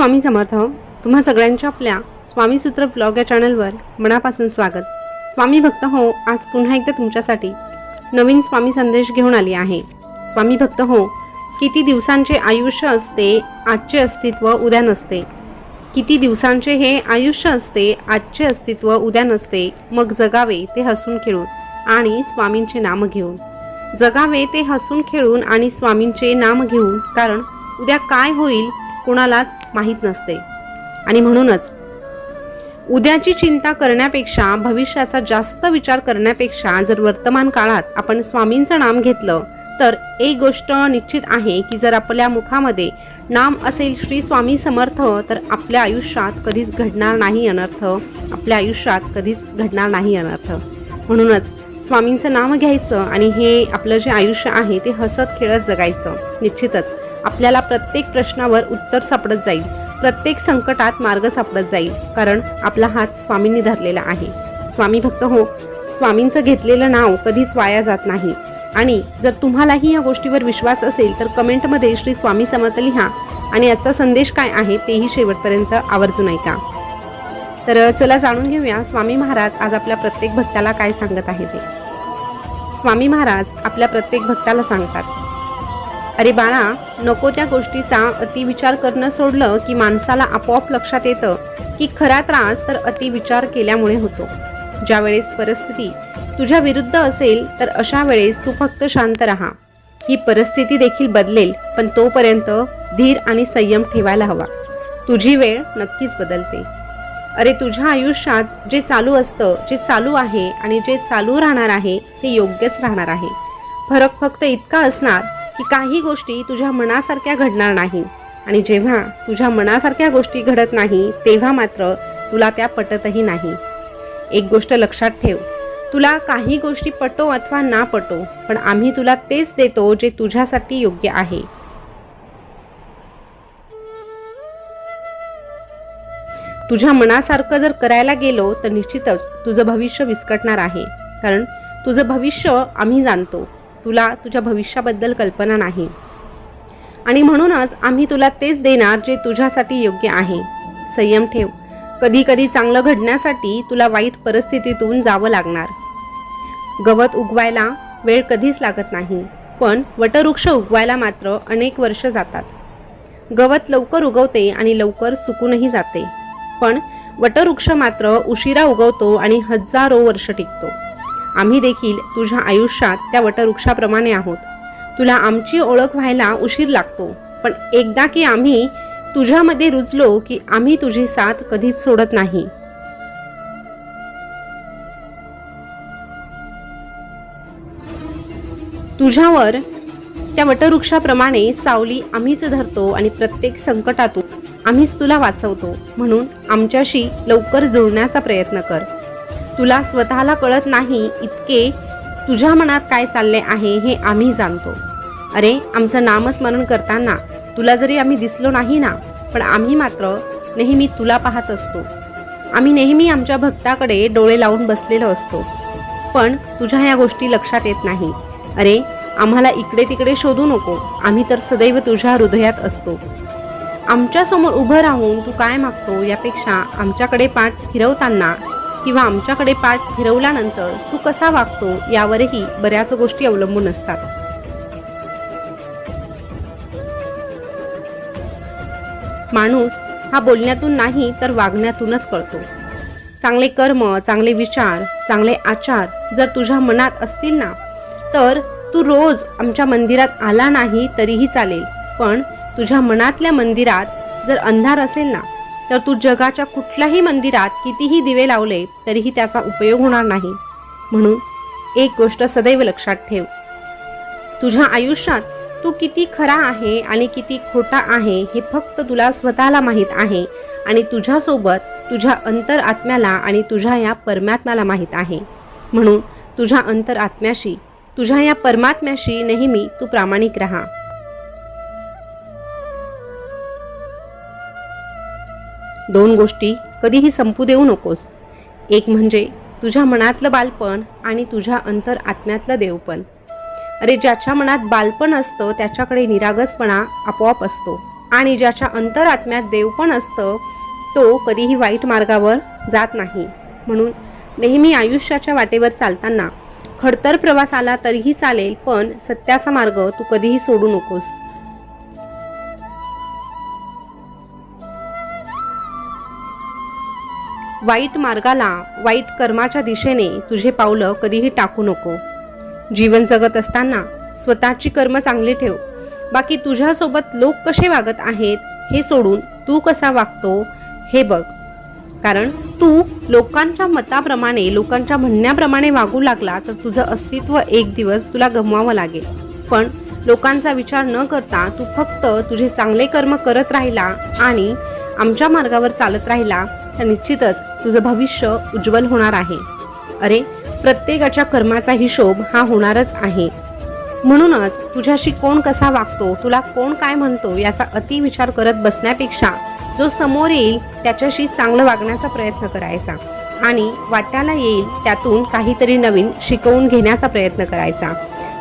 स्वामी समर्थ तुम्हा सगळ्यांच्या आपल्या स्वामीसूत्र ब्लॉग या चॅनलवर मनापासून स्वागत. स्वामी भक्त हो आज पुन्हा एकदा तुमच्यासाठी नवीन स्वामी संदेश घेऊन आली आहे. स्वामी भक्त हो किती दिवसांचे आयुष्य असते आजचे अस्तित्व उद्या नसते. किती दिवसांचे हे आयुष्य असते आजचे अस्तित्व उद्या नसते मग जगावे ते हसून खेळून आणि स्वामींचे नाम घेऊन. जगावे ते हसून खेळून आणि स्वामींचे नाम घेऊन कारण उद्या काय होईल कुणालाच माहीत नसते. आणि म्हणूनच उद्याची चिंता करण्यापेक्षा भविष्याचा जास्त विचार करण्यापेक्षा जर वर्तमान काळात आपण स्वामींचं नाम घेतलं तर एक गोष्ट निश्चित आहे की जर आपल्या मुखामध्ये नाम असेल श्री स्वामी समर्थ तर आपल्या आयुष्यात कधीच घडणार नाही अनर्थ. आपल्या आयुष्यात कधीच घडणार नाही अनर्थ. म्हणूनच स्वामींचं नाव घ्यायचं आणि हे आपलं जे आयुष्य आहे ते हसत खेळत जगायचं निश्चितच. आपल्याला प्रत्येक प्रश्नावर उत्तर सापडत जाईल. प्रत्येक संकटात मार्ग सापडत जाईल कारण आपला हात स्वामींनी धरलेला आहे. स्वामी भक्त हो स्वामींचं घेतलेलं नाव कधीच वाया जात नाही. आणि जर तुम्हालाही या गोष्टीवर विश्वास असेल तर कमेंटमध्ये श्री स्वामी समर्थ लिहा आणि याचा संदेश काय आहे तेही शेवटपर्यंत आवर्जून ऐका. तर चला जाणून घेऊया स्वामी महाराज आज आपल्या प्रत्येक भक्ताला काय सांगत आहे ते. स्वामी महाराज आपल्या प्रत्येक भक्ताला सांगतात. अरे बाळा नको त्या गोष्टीचा अतिविचार करणं सोडलं की माणसाला आपोआप लक्षात येतं की खरा त्रास तर अतिविचार केल्यामुळे होतो. ज्या वेळेस परिस्थिती तुझ्या विरुद्ध असेल तर अशा वेळेस तू फक्त शांत राहा. ही परिस्थिती देखील बदलेल पण तोपर्यंत धीर आणि संयम ठेवायला हवा. तुझी वेळ नक्कीच बदलते. अरे तुझ्या आयुष्यात जे चालू असतं जे चालू आहे आणि जे चालू राहणार आहे ते योग्यच राहणार आहे. फरक फक्त इतका असणार की काही गोष्टी तुझ्या मनासारख्या घडणार नाही. आणि जेव्हा तुझ्या मनासारख्या गोष्टी घडत नाही तेव्हा मात्र तुला त्या पटतही नाही. एक गोष्ट लक्षात ठेव. तुला काही गोष्टी पटो अथवा ना पटो पण आम्ही तुला तेच देतो जे तुझ्यासाठी योग्य आहे. तुझ्या मनासारखं जर करायला गेलो तर निश्चितच तुझं भविष्य विस्कटणार आहे. कारण तुझं भविष्य आम्ही जाणतो. तुला तुझ्या भविष्याबद्दल कल्पना नाही. आणि म्हणूनच आम्ही तुला तेच देणार जे तुझ्यासाठी योग्य आहे. संयम ठेव. कधी कधी चांगलं घडण्यासाठी तुला वाईट परिस्थितीतून जावं लागणार. गवत उगवायला वेळ कधीच लागत नाही पण वटवृक्ष उगवायला मात्र अनेक वर्ष जातात. गवत लवकर उगवते आणि लवकर सुकूनही जाते. पण वटवृक्ष मात्र उशिरा उगवतो आणि हजारो वर्ष टिकतो. आम्ही देखील तुझ्या आयुष्यात त्या वटवृक्षाप्रमाणे आहोत. तुला आमची ओळख व्हायला उशीर लागतो पण एकदा की आम्ही तुझ्यामध्ये रुजलो की आम्ही तुझी साथ कधीच सोडत नाही. तुझ्यावर त्या वटवृक्षाप्रमाणे सावली आम्हीच धरतो आणि प्रत्येक संकटातून आम्हीच तुला वाचवतो. म्हणून आमच्याशी लवकर जुळण्याचा प्रयत्न कर. तुला स्वतःला कळत नाही इतके तुझ्या मनात काय चालले आहे हे आम्ही जाणतो. अरे आमचं नामस्मरण करताना तुला जरी आम्ही दिसलो नाही ना पण आम्ही मात्र नेहमी तुला पाहत असतो. आम्ही नेहमी आमच्या भक्ताकडे डोळे लावून बसलेलो असतो. पण तुझ्या या गोष्टी लक्षात येत नाही. अरे आम्हाला इकडे तिकडे शोधू नको. आम्ही तर सदैव तुझ्या हृदयात असतो. आमच्यासमोर उभं राहून तू काय मागतो यापेक्षा आमच्याकडे पाठ फिरवताना किंवा आमच्याकडे पाठ फिरवल्यानंतर तू कसा वागतो यावरही बऱ्याच गोष्टी अवलंबून असतात. माणूस हा बोलण्यातून नाही तर वागण्यातूनच कळतो. चांगले कर्म चांगले विचार चांगले आचार जर तुझ्या मनात असतील ना तर तू रोज आमच्या मंदिरात आला नाही तरीही चालेल पण तुझ्या मनातल्या मंदिरात जर अंधार असेल ना तर तू जगाच्या कुठल्याही मंदिरात कितीही दिवे लावले तरीही त्याचा उपयोग होणार नाही. म्हणून एक गोष्ट सदैव लक्षात ठेव. तुझ्या आयुष्यात तू किती खरा आहे आणि किती खोटा आहे हे फक्त तुला स्वतःला माहीत आहे आणि तुझ्यासोबत तुझ्या अंतर आत्म्याला आणि तुझ्या या परमात्म्याला माहीत आहे. म्हणून तुझ्या अंतर आत्म्याशी तुझ्या या परमात्म्याशी नेहमी तू प्रामाणिक राहा. दोन गोष्टी कधीही संपू देऊ नकोस. एक म्हणजे तुझ्या मनातलं बालपण आणि तुझ्या अंतर आत्म्यातलं देवपण. अरे ज्याच्या मनात बालपण असतं त्याच्याकडे निरागसपणा आपोआप असतो. आणि ज्याच्या अंतरात्म्यात आत्म्यात देवपण असतं तो कधीही वाईट मार्गावर जात नाही. म्हणून नेहमी आयुष्याच्या वाटेवर चालताना खडतर प्रवास आला तरीही चालेल पण सत्याचा मार्ग तू कधीही सोडू नकोस. वाईट मार्गाला वाईट कर्माच्या दिशेने तुझे पावलं कधीही टाकू नको. जीवन जगत असताना स्वतःची कर्म चांगली ठेव. बाकी तुझ्यासोबत लोक कसे वागत आहेत हे सोडून तू कसा वागतो हे बघ. कारण तू लोकांच्या मताप्रमाणे लोकांच्या म्हणण्याप्रमाणे वागू लागला तर तुझं अस्तित्व एक दिवस तुला गमवावं लागेल. पण लोकांचा विचार न करता तू फक्त तुझे चांगले कर्म करत राहिला आणि आमच्या मार्गावर चालत राहिला तर निश्चितच तुझं भविष्य उज्ज्वल होणार आहे. अरे प्रत्येकाच्या कर्माचा हिशोब हा होणारच आहे. म्हणूनच तुझ्याशी कोण कसा वागतो तुला कोण काय म्हणतो याचा अति विचार करत बसण्यापेक्षा जो समोर येईल त्याच्याशी चांगलं वागण्याचा प्रयत्न करायचा. आणि वाट्याला येईल त्यातून काहीतरी नवीन शिकवून घेण्याचा प्रयत्न करायचा.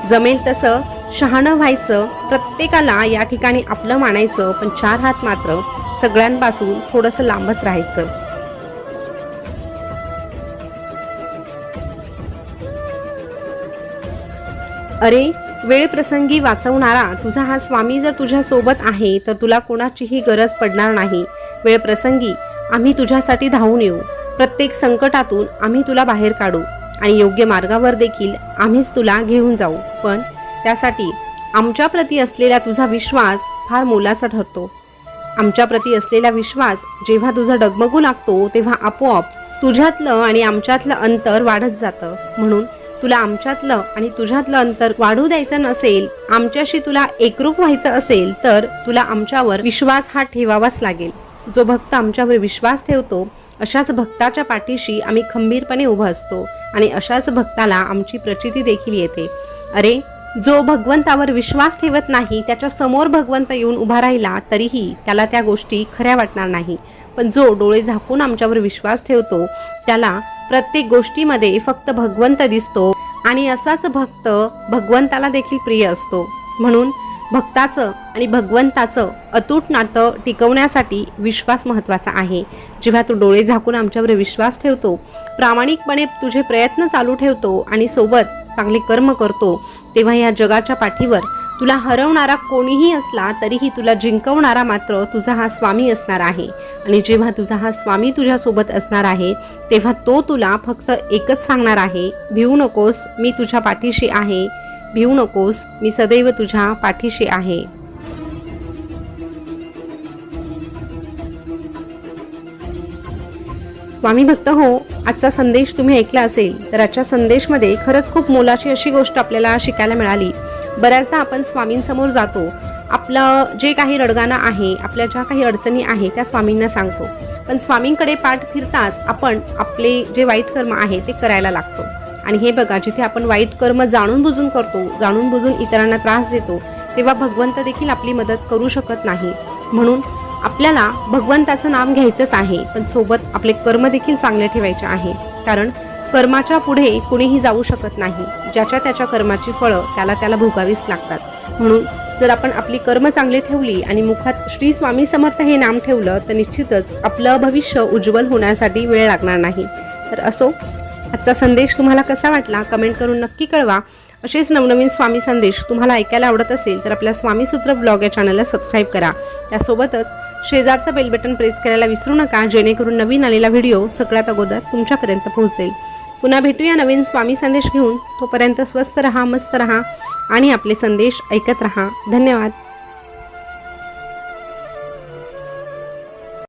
जमेल तसं शहाणं व्हायचं प्रत्येकाला या ठिकाणी आपलं मानायचं पण चार हात मात्र सगळ्यांपासून थोडंसं लांबच राहायचं. अरे वेळप्रसंगी वाचवणारा तुझा हा स्वामी जर तुझ्या सोबत आहे तर तुला कोणाचीही गरज पडणार नाही. वेळप्रसंगी आम्ही तुझ्यासाठी धावून येऊ. प्रत्येक संकटातून आम्ही तुला बाहेर काढू. आणि योग्य मार्गावर देखील आम्हीच तुला घेऊन जाऊ. पण त्यासाठी आमच्याप्रती असलेला तुझा विश्वास फार मोलाचा ठरतो. आमच्याप्रती असलेला विश्वास जेव्हा तुझा डगमगू लागतो तेव्हा आपोआप तुझ्यातलं आणि आमच्यातलं अंतर वाढत जातं. म्हणून तुला आमच्यातलं आणि तुझ्यातलं अंतर वाढू द्यायचं नसेल आमच्याशी तुला एकरूप व्हायचं असेल तर तुला आमच्यावर विश्वास हा ठेवावाच लागेल. जो भक्त आमच्यावर विश्वास ठेवतो अशाच भक्ताच्या पाठीशी आम्ही खंबीरपणे उभं असतो आणि अशाच भक्ताला आमची प्रचिती देखील येते. अरे जो भगवंतावर विश्वास ठेवत नाही त्याच्यासमोर भगवंत येऊन उभा राहिला तरीही त्याला त्या गोष्टी खऱ्या वाटणार नाही. पण जो डोळे झाकून आमच्यावर विश्वास ठेवतो त्याला प्रत्येक गोष्टीमध्ये फक्त भगवंत दिसतो आणि असाच भक्त भगवंताला देखील प्रिय असतो. म्हणून भक्ताचं आणि भगवंताचं अतूट नातं टिकवण्यासाठी विश्वास महत्त्वाचा आहे. जेव्हा तू डोळे झाकून आमच्यावर विश्वास ठेवतो प्रामाणिकपणे तुझे प्रयत्न चालू ठेवतो आणि सोबत चांगले कर्म करतो तेव्हा या जगाच्या पाठीवर तुला हरवणारा कोणीही असला तरीही तुला जिंकवणारा मात्र तुझा हा स्वामी असणार आहे. आणि जेव्हा तुझा हा स्वामी तुझ्यासोबत असणार आहे तेव्हा तो तुला फक्त एकच सांगणार आहे भिवू नकोस मी तुझ्या पाठीशी आहे. भिवू नकोस मी सदैव तुझ्या पाठीशी आहे. स्वामी भक्त हो आजचा संदेश तुम्ही ऐकला असेल तर आजच्या संदेशमध्ये खरंच खूप मोलाची अशी गोष्ट आपल्याला शिकायला मिळाली. बऱ्याचदा आपण स्वामींसमोर जातो. आपलं जे काही रडगाणं आहे आपल्या ज्या काही अडचणी आहे त्या स्वामींना सांगतो. पण स्वामींकडे पाठ फिरताच आपण आपले जे वाईट कर्म आहे ते करायला लागतो. आणि हे बघा जिथे आपण वाईट कर्म जाणून बुजून करतो जाणून बुजून इतरांना त्रास देतो तेव्हा भगवंत देखील आपली मदत करू शकत नाही. म्हणून आपल्याला भगवंताचं नाम घ्यायचंच आहे पण सोबत आपले कर्म देखील चांगले ठेवायचे आहे. कारण कर्माच्या पुढे कुणीही जाऊ शकत नाही. ज्याच्या त्याच्या कर्माची फळं त्याला त्याला भोगावीच लागतात. म्हणून जर आपण आपली कर्म चांगली ठेवली आणि मुखात श्री स्वामी समर्थ हे नाम ठेवलं तर निश्चितच आपलं भविष्य उज्ज्वल होण्यासाठी वेळ लागणार नाही. तर असो आजचा संदेश तुम्हाला कसा वाटला कमेंट करून नक्की कळवा. असेच नवनवीन स्वामी संदेश तुम्हाला ऐकायला आवडत असेल तर आपल्या स्वामीसूत्र ब्लॉग या चॅनलला सबस्क्राईब करा. त्यासोबतच शेजारचं बेल बटन प्रेस करायला विसरू नका जेणेकरून नवीन आलेला व्हिडिओ सगळ्यात अगोदर तुमच्यापर्यंत पोहोचेल. पुन्हा भेटूया नवीन स्वामी संदेश घेऊन. तोपर्यंत स्वस्त रहा मस्त रहा आणि आपले संदेश ऐकत रहा. धन्यवाद.